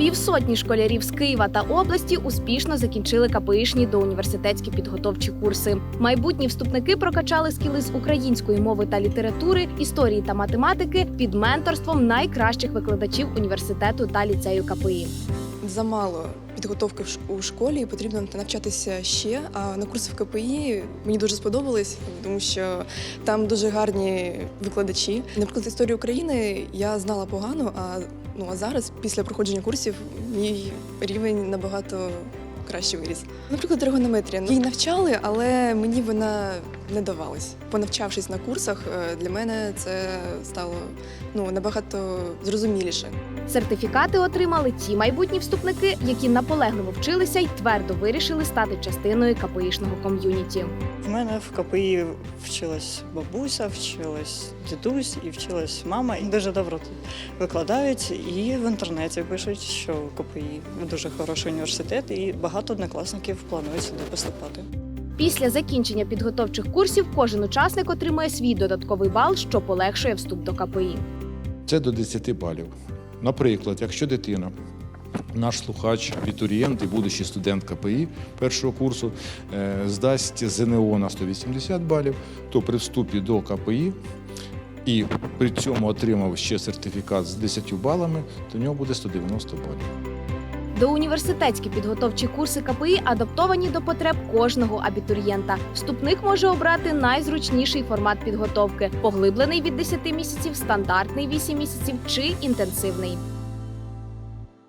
Півсотні школярів з Києва та області успішно закінчили КПІшні доуніверситетські підготовчі курси. Майбутні вступники прокачали скіли з української мови та літератури, історії та математики під менторством найкращих викладачів університету та ліцею КПІ. Замало підготовки у школі, потрібно навчатися ще. А на курси в КПІ мені дуже сподобалось, тому що там дуже гарні викладачі. Наприклад, історію України я знала погано, а ну а зараз, після проходження курсів, мій рівень набагато краще виріс. Наприклад, тригонометрія. Її навчали, але мені вона не давалась. Понавчавшись на курсах, е, для мене це стало ну набагато зрозуміліше. Сертифікати отримали ті майбутні вступники, які наполегливо вчилися й твердо вирішили стати частиною КПІшного ком'юніті. В мене в КПІ вчилась бабуся, вчилась дідусь і вчилась мама. І дуже добре тут викладають. І в інтернеті пишуть, що КПІ дуже хороший університет, і багато однокласників планують сюди поступати. Після закінчення підготовчих курсів кожен учасник отримує свій додатковий бал, що полегшує вступ до КПІ. Це до 10 балів. Наприклад, якщо дитина, наш слухач, абітурієнт і будучий студент КПІ першого курсу е, здасть ЗНО на 180 балів, то при вступі до КПІ і при цьому отримав ще сертифікат з 10 балами, то в нього буде 190 балів. Доуніверситетські підготовчі курси КПІ адаптовані до потреб кожного абітурієнта. Вступник може обрати найзручніший формат підготовки: поглиблений від 10 місяців, стандартний 8 місяців чи інтенсивний.